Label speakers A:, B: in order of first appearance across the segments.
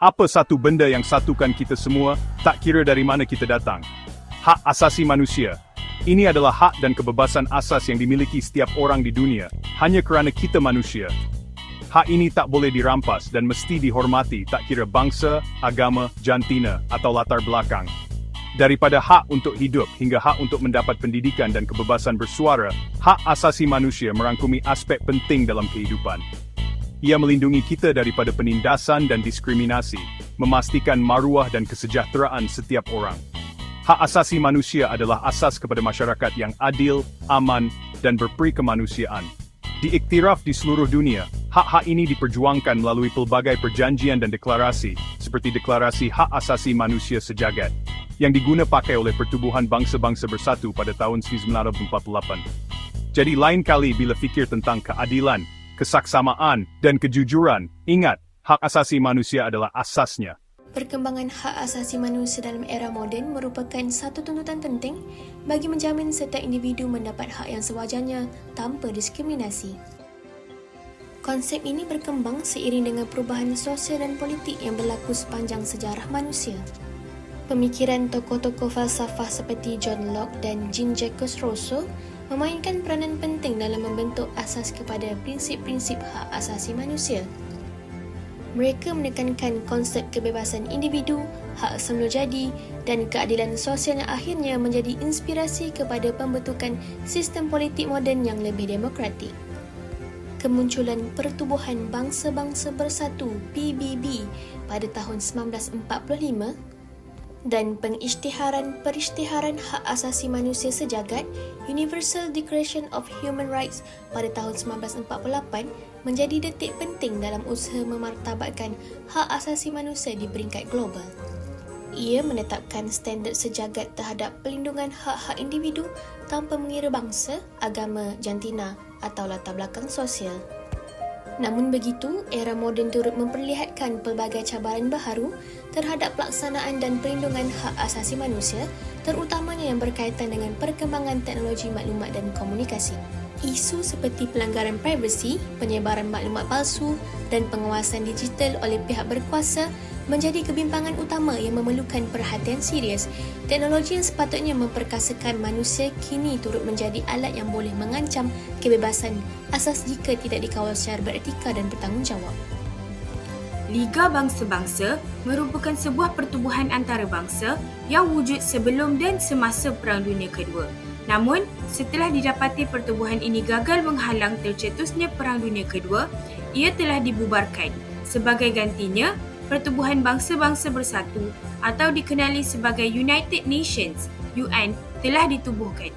A: Apa satu benda yang satukan kita semua, tak kira dari mana kita datang? Hak asasi manusia. Ini adalah hak dan kebebasan asas yang dimiliki setiap orang di dunia, hanya kerana kita manusia. Hak ini tak boleh dirampas dan mesti dihormati tak kira bangsa, agama, jantina, atau latar belakang. Daripada hak untuk hidup hingga hak untuk mendapat pendidikan dan kebebasan bersuara, hak asasi manusia merangkumi aspek penting dalam kehidupan. Ia melindungi kita daripada penindasan dan diskriminasi, memastikan maruah dan kesejahteraan setiap orang. Hak asasi manusia adalah asas kepada masyarakat yang adil, aman, dan berperi kemanusiaan. Diiktiraf di seluruh dunia, hak-hak ini diperjuangkan melalui pelbagai perjanjian dan deklarasi, seperti Deklarasi Hak Asasi Manusia Sejagat, yang diguna pakai oleh Pertubuhan Bangsa-Bangsa Bersatu pada tahun 1948. Jadi lain kali bila fikir tentang keadilan, kesaksamaan, dan kejujuran, ingat, hak asasi manusia adalah asasnya.
B: Perkembangan hak asasi manusia dalam era moden merupakan satu tuntutan penting bagi menjamin setiap individu mendapat hak yang sewajarnya tanpa diskriminasi. Konsep ini berkembang seiring dengan perubahan sosial dan politik yang berlaku sepanjang sejarah manusia. Pemikiran tokoh-tokoh falsafah seperti John Locke dan Jean-Jacques Rousseau memainkan peranan penting dalam membentuk asas kepada prinsip-prinsip hak asasi manusia. Mereka menekankan konsep kebebasan individu, hak semula jadi dan keadilan sosial yang akhirnya menjadi inspirasi kepada pembentukan sistem politik moden yang lebih demokratik. Kemunculan Pertubuhan Bangsa-Bangsa Bersatu PBB pada tahun 1945 dan pengisytiharan perisytiharan hak asasi manusia sejagat Universal Declaration of Human Rights pada tahun 1948 menjadi detik penting dalam usaha memartabatkan hak asasi manusia di peringkat global. Ia menetapkan standard sejagat terhadap pelindungan hak-hak individu tanpa mengira bangsa, agama, jantina atau latar belakang sosial. Namun begitu, era moden turut memperlihatkan pelbagai cabaran baharu terhadap pelaksanaan dan perlindungan hak asasi manusia, terutamanya yang berkaitan dengan perkembangan teknologi maklumat dan komunikasi. Isu seperti pelanggaran privasi, penyebaran maklumat palsu dan penguasaan digital oleh pihak berkuasa menjadi kebimbangan utama yang memerlukan perhatian serius. Teknologi yang sepatutnya memperkasakan manusia kini turut menjadi alat yang boleh mengancam kebebasan asas jika tidak dikawal secara beretika dan bertanggungjawab.
C: Liga Bangsa-Bangsa merupakan sebuah pertubuhan antarabangsa yang wujud sebelum dan semasa Perang Dunia Kedua. Namun, setelah didapati pertubuhan ini gagal menghalang tercetusnya Perang Dunia Kedua, ia telah dibubarkan. Sebagai gantinya, Pertubuhan Bangsa-Bangsa Bersatu atau dikenali sebagai United Nations UN telah ditubuhkan.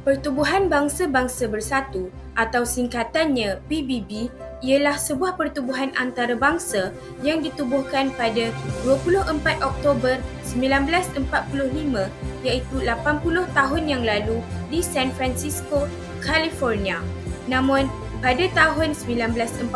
C: Pertubuhan Bangsa-Bangsa Bersatu atau singkatannya PBB ialah sebuah pertubuhan antarabangsa yang ditubuhkan pada 24 Oktober 1945 iaitu 80 tahun yang lalu di San Francisco, California. Namun, pada tahun 1946,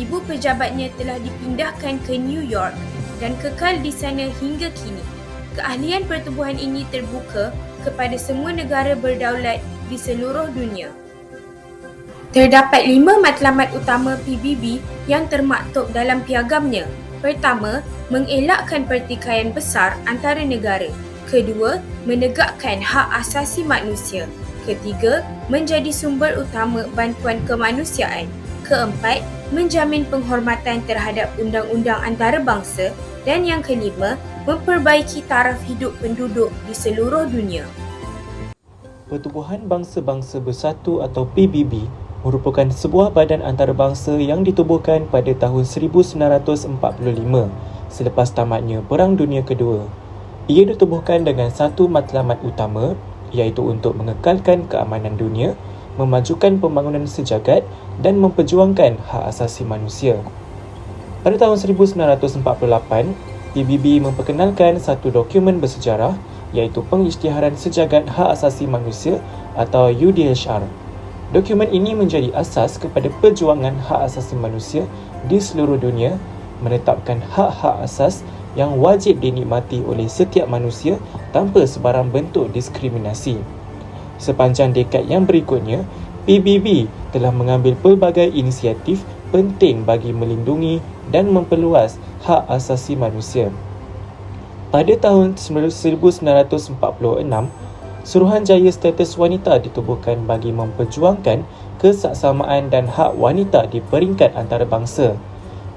C: ibu pejabatnya telah dipindahkan ke New York dan kekal di sana hingga kini. Keahlian pertubuhan ini terbuka kepada semua negara berdaulat di seluruh dunia. Terdapat lima matlamat utama PBB yang termaktub dalam piagamnya. Pertama, mengelakkan pertikaian besar antara negara. Kedua, menegakkan hak asasi manusia. Ketiga, menjadi sumber utama bantuan kemanusiaan. Keempat, menjamin penghormatan terhadap undang-undang antarabangsa. Dan yang kelima, memperbaiki taraf hidup penduduk di seluruh dunia.
D: Pertubuhan Bangsa-Bangsa Bersatu atau PBB merupakan sebuah badan antarabangsa yang ditubuhkan pada tahun 1945 selepas tamatnya Perang Dunia Kedua. Ia ditubuhkan dengan satu matlamat utama iaitu untuk mengekalkan keamanan dunia, memajukan pembangunan sejagat dan memperjuangkan hak asasi manusia. Pada tahun 1948, PBB memperkenalkan satu dokumen bersejarah iaitu Pengisytiharan Sejagat Hak Asasi Manusia atau UDHR. Dokumen ini menjadi asas kepada perjuangan hak asasi manusia di seluruh dunia menetapkan hak-hak asas yang wajib dinikmati oleh setiap manusia tanpa sebarang bentuk diskriminasi. Sepanjang dekad yang berikutnya, PBB telah mengambil pelbagai inisiatif penting bagi melindungi dan memperluas hak asasi manusia. Pada tahun 1946, Suruhanjaya Status Wanita ditubuhkan bagi memperjuangkan kesaksamaan dan hak wanita di peringkat antarabangsa.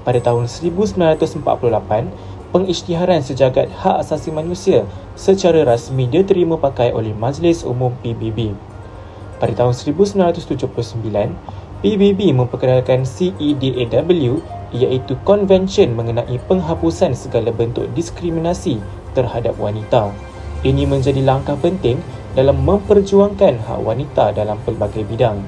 D: Pada tahun 1948, pengisytiharan sejagat hak asasi manusia secara rasmi diterima pakai oleh Majlis Umum PBB. Pada tahun 1979, PBB memperkenalkan CEDAW iaitu Konvensyen mengenai penghapusan segala bentuk diskriminasi terhadap wanita. Ini menjadi langkah penting dalam memperjuangkan hak wanita dalam pelbagai bidang.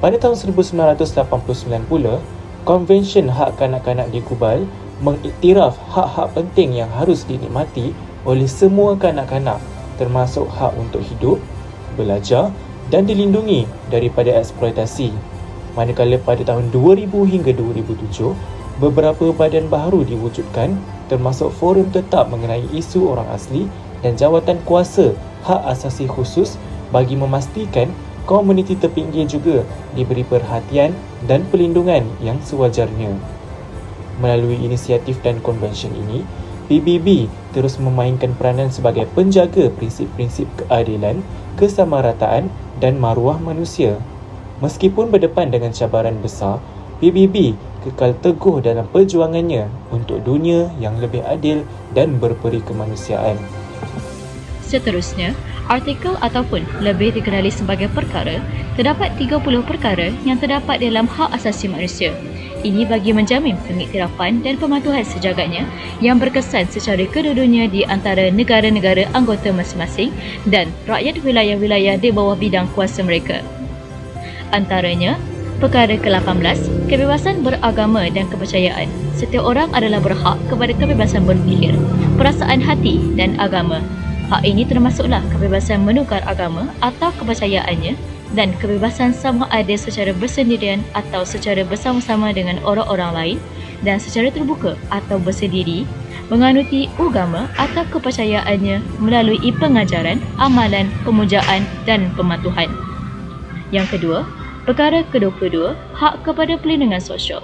D: Pada tahun 1989 pula, Konvensyen Hak Kanak-Kanak di Kubal mengiktiraf hak-hak penting yang harus dinikmati oleh semua kanak-kanak termasuk hak untuk hidup, belajar dan dilindungi daripada eksploitasi. Manakala pada tahun 2000 hingga 2007, beberapa badan baharu diwujudkan termasuk forum tetap mengenai isu orang asli dan jawatan kuasa hak asasi khusus bagi memastikan komuniti terpinggir juga diberi perhatian dan perlindungan yang sewajarnya. Melalui inisiatif dan konvensyen ini, PBB terus memainkan peranan sebagai penjaga prinsip-prinsip keadilan, kesamarataan dan maruah manusia. Meskipun berdepan dengan cabaran besar, PBB kekal teguh dalam perjuangannya untuk dunia yang lebih adil dan berperi kemanusiaan.
E: Seterusnya, artikel ataupun lebih dikenali sebagai perkara, terdapat 30 perkara yang terdapat dalam hak asasi manusia. Ini bagi menjamin pengiktirafan dan pematuhan sejagatnya yang berkesan secara kedua-duanya di antara negara-negara anggota masing-masing dan rakyat wilayah-wilayah di bawah bidang kuasa mereka. Antaranya, perkara ke-18, kebebasan beragama dan kepercayaan. Setiap orang adalah berhak kepada kebebasan berfikir, perasaan hati dan agama. Hak ini termasuklah kebebasan menukar agama atau kepercayaannya dan kebebasan sama ada secara bersendirian atau secara bersama-sama dengan orang-orang lain dan secara terbuka atau bersendiri menganuti agama atau kepercayaannya melalui pengajaran, amalan, pemujaan dan pematuhan. Yang kedua, perkara ke-22, hak kepada perlindungan sosial.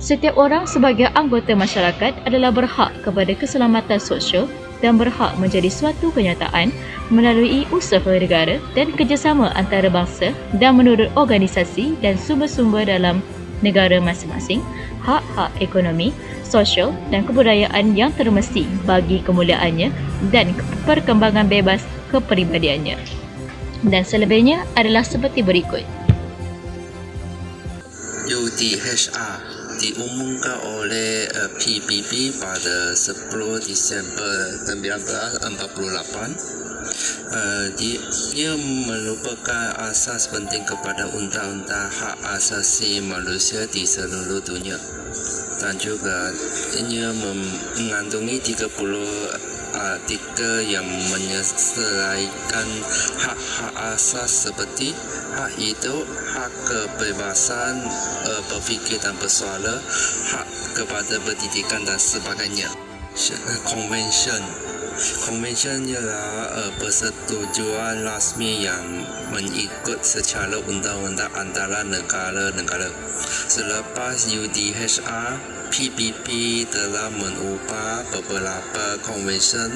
E: Setiap orang sebagai anggota masyarakat adalah berhak kepada keselamatan sosial dan berhak menjadi suatu kenyataan melalui usaha negara dan kerjasama antarabangsa dan menurut organisasi dan sumber-sumber dalam negara masing-masing, hak-hak ekonomi, sosial dan kebudayaan yang termesti bagi kemuliaannya dan perkembangan bebas kepribadiannya. Dan selebihnya adalah seperti berikut.
F: UDHR diumumkan oleh uh, PBB pada 10 Disember 1948 Uh, dia merupakan asas penting kepada undang-undang hak asasi manusia di seluruh dunia. Dan juga ia mengandungi 30 artikel yang menyelesaikan hak-hak asas seperti hak hidup, hak kebebasan berfikir dan bersuara, hak kepada pendidikan dan sebagainya. Convention Convention ialah uh, persetujuan rasmi yang mengikut secara undang-undang antara negara-negara. Selepas UDHR, PBB telah mengubah beberapa konvensyen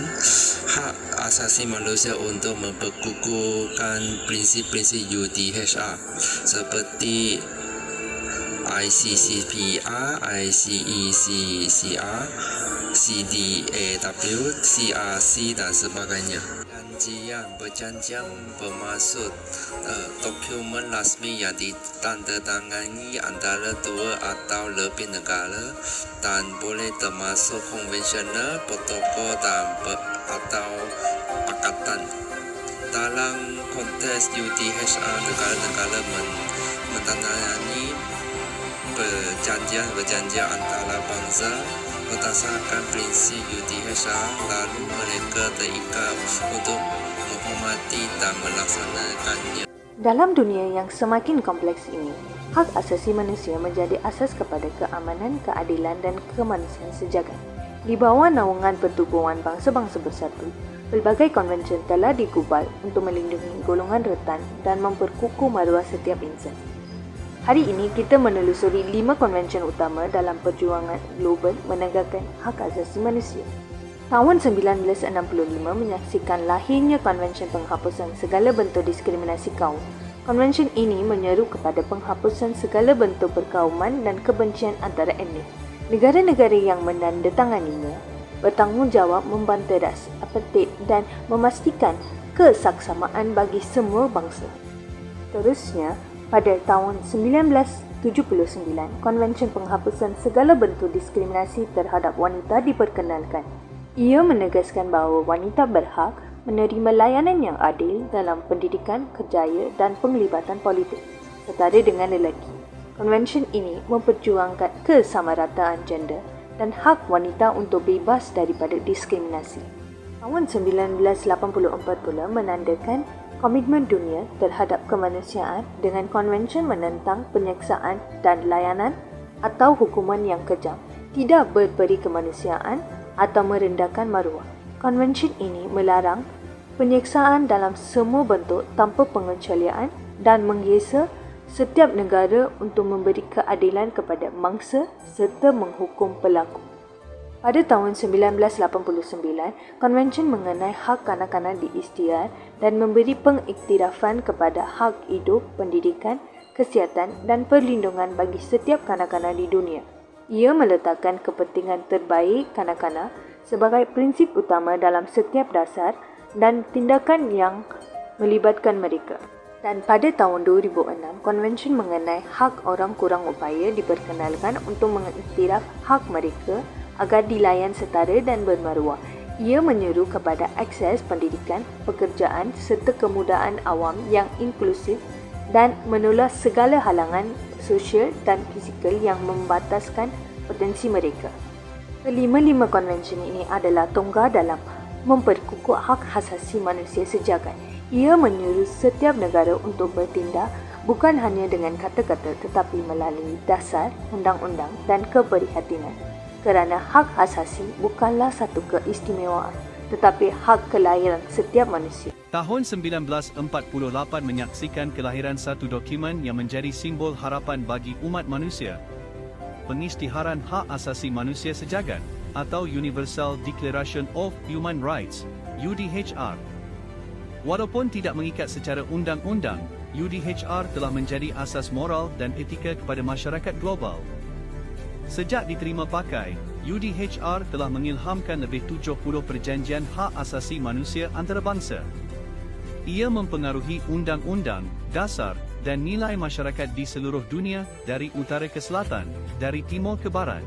F: hak asasi manusia untuk memperkukuhkan prinsip-prinsip UDHR seperti ICCPR, ICECCR, CDAW, CRC dan sebagainya. Janjian berjanjian bermaksud uh, dokumen rasmi yang ditandatangani antara dua atau lebih negara dan boleh termasuk konvensional, protokol dan ber, atau pakatan. Dalam konteks UDHR, negara-negara men, menandatangani perjanjian-perjanjian antara bangsa berdasarkan prinsip UDHR lalu mereka terikat untuk menghormati dan melaksanakannya.
G: Dalam dunia yang semakin kompleks ini, hak asasi manusia menjadi asas kepada keamanan, keadilan dan kemanusiaan sejagat. Di bawah naungan Pertubuhan Bangsa-Bangsa Bersatu, pelbagai konvensyen telah digubal untuk melindungi golongan rentan dan memperkukuh maruah setiap insan. Hari ini kita menelusuri lima konvensyen utama dalam perjuangan global menegakkan hak asasi manusia. Tahun 1965 menyaksikan lahirnya Konvensyen Penghapusan Segala Bentuk Diskriminasi Kaum. Konvensyen ini menyeru kepada penghapusan segala bentuk perkauman dan kebencian antara etnik. Negara-negara yang menandatanganinya bertanggungjawab membanteras apartheid dan memastikan kesaksamaan bagi semua bangsa. Terusnya, pada tahun 1979, Konvensyen Penghapusan Segala Bentuk Diskriminasi Terhadap Wanita diperkenalkan. Ia menegaskan bahawa wanita berhak menerima layanan yang adil dalam pendidikan, kerjaya dan penglibatan politik setara dengan lelaki. Konvensyen ini memperjuangkan kesamarataan gender dan hak wanita untuk bebas daripada diskriminasi. Tahun 1984 pula menandakan komitmen dunia terhadap kemanusiaan dengan konvensyen menentang penyeksaan dan layanan atau hukuman yang kejam, tidak berperi kemanusiaan atau merendahkan maruah. Konvensyen ini melarang penyeksaan dalam semua bentuk tanpa pengecualian dan menggesa setiap negara untuk memberi keadilan kepada mangsa serta menghukum pelaku. Pada tahun 1989, Konvensyen mengenai hak kanak-kanak diisytiharkan dan memberi pengiktirafan kepada hak hidup, pendidikan, kesihatan dan perlindungan bagi setiap kanak-kanak di dunia. Ia meletakkan kepentingan terbaik kanak-kanak sebagai prinsip utama dalam setiap dasar dan tindakan yang melibatkan mereka. Dan pada tahun 2006, Konvensyen mengenai hak orang kurang upaya diperkenalkan untuk mengiktiraf hak mereka agar dilayan setara dan bermaruah. Ia menyeru kepada akses pendidikan, pekerjaan serta kemudahan awam yang inklusif dan menolak segala halangan sosial dan fizikal yang membataskan potensi mereka. Kelima-lima konvensyen ini adalah tonggak dalam memperkukuh hak asasi manusia sejagat. Ia menyuruh setiap negara untuk bertindak bukan hanya dengan kata-kata tetapi melalui dasar, undang-undang dan keprihatinan. Kerana hak asasi bukanlah satu keistimewaan tetapi hak kelahiran setiap manusia.
H: Tahun 1948 menyaksikan kelahiran satu dokumen yang menjadi simbol harapan bagi umat manusia. Pengisytiharan Hak Asasi Manusia Sejagat atau Universal Declaration of Human Rights, UDHR. Walaupun tidak mengikat secara undang-undang, UDHR telah menjadi asas moral dan etika kepada masyarakat global. Sejak diterima pakai, UDHR telah mengilhamkan lebih 70 perjanjian hak asasi manusia antarabangsa. Ia mempengaruhi undang-undang, dasar dan nilai masyarakat di seluruh dunia dari utara ke selatan, dari timur ke barat.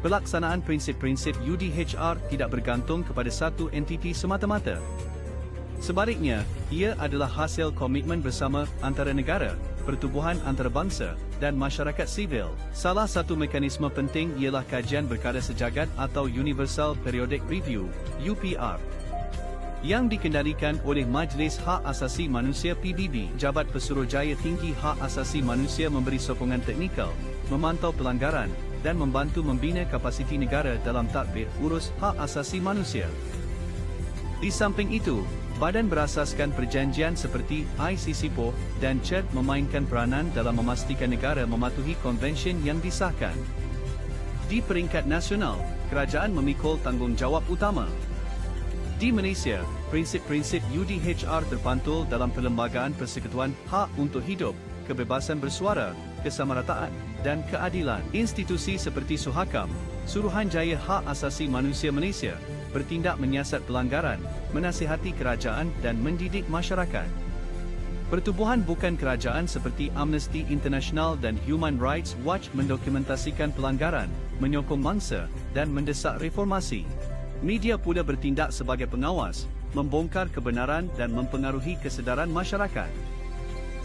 H: Pelaksanaan prinsip-prinsip UDHR tidak bergantung kepada satu entiti semata-mata. Sebaliknya, ia adalah hasil komitmen bersama antara negara, pertubuhan antarabangsa dan masyarakat sivil. Salah satu mekanisme penting ialah kajian berkala sejagat atau Universal Periodic Review, UPR yang dikendalikan oleh Majlis Hak Asasi Manusia PBB. Jabat Pesuruhjaya Tinggi Hak Asasi Manusia memberi sokongan teknikal, memantau pelanggaran dan membantu membina kapasiti negara dalam tadbir urus hak asasi manusia. Di samping itu, badan berasaskan perjanjian seperti ICCPO dan CERT memainkan peranan dalam memastikan negara mematuhi konvensyen yang disahkan. Di peringkat nasional, kerajaan memikul tanggungjawab utama. Di Malaysia, prinsip-prinsip UDHR terpantul dalam Perlembagaan Persekutuan Hak untuk Hidup, Kebebasan Bersuara, Kesamarataan dan Keadilan. Institusi seperti Suhakam, Suruhanjaya Hak Asasi Manusia Malaysia, bertindak menyiasat pelanggaran, menasihati kerajaan dan mendidik masyarakat. Pertubuhan bukan kerajaan seperti Amnesty International dan Human Rights Watch mendokumentasikan pelanggaran, menyokong mangsa dan mendesak reformasi. Media pula bertindak sebagai pengawas, membongkar kebenaran dan mempengaruhi kesedaran masyarakat.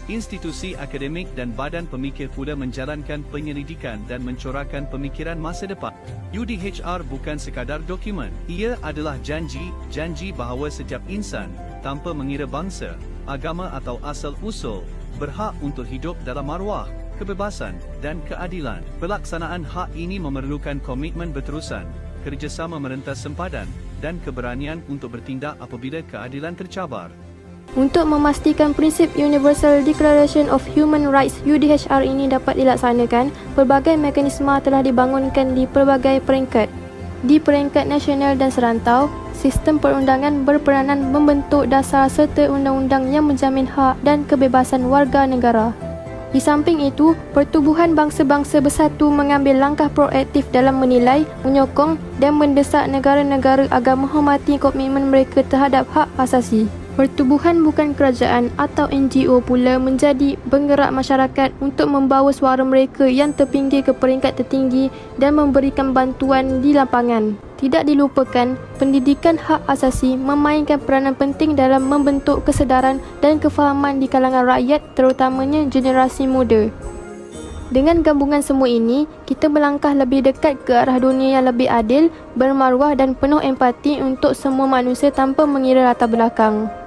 H: Institusi akademik dan badan pemikir pula menjalankan penyelidikan dan mencorakkan pemikiran masa depan. UDHR bukan sekadar dokumen. Ia adalah janji, janji bahawa setiap insan, tanpa mengira bangsa, agama atau asal usul, berhak untuk hidup dalam maruah, kebebasan dan keadilan. Pelaksanaan hak ini memerlukan komitmen berterusan, kerjasama merentas sempadan dan keberanian untuk bertindak apabila keadilan tercabar.
I: Untuk memastikan prinsip Universal Declaration of Human Rights UDHR ini dapat dilaksanakan, pelbagai mekanisme telah dibangunkan di pelbagai peringkat. Di peringkat nasional dan serantau, sistem perundangan berperanan membentuk dasar serta undang-undang yang menjamin hak dan kebebasan warga negara. Di samping itu, Pertubuhan Bangsa-Bangsa Bersatu mengambil langkah proaktif dalam menilai, menyokong dan mendesak negara-negara agar menghormati komitmen mereka terhadap hak asasi. Pertubuhan bukan kerajaan atau NGO pula menjadi penggerak masyarakat untuk membawa suara mereka yang terpinggir ke peringkat tertinggi dan memberikan bantuan di lapangan. Tidak dilupakan, pendidikan hak asasi memainkan peranan penting dalam membentuk kesedaran dan kefahaman di kalangan rakyat terutamanya generasi muda. Dengan gabungan semua ini, kita melangkah lebih dekat ke arah dunia yang lebih adil, bermaruah dan penuh empati untuk semua manusia tanpa mengira latar belakang.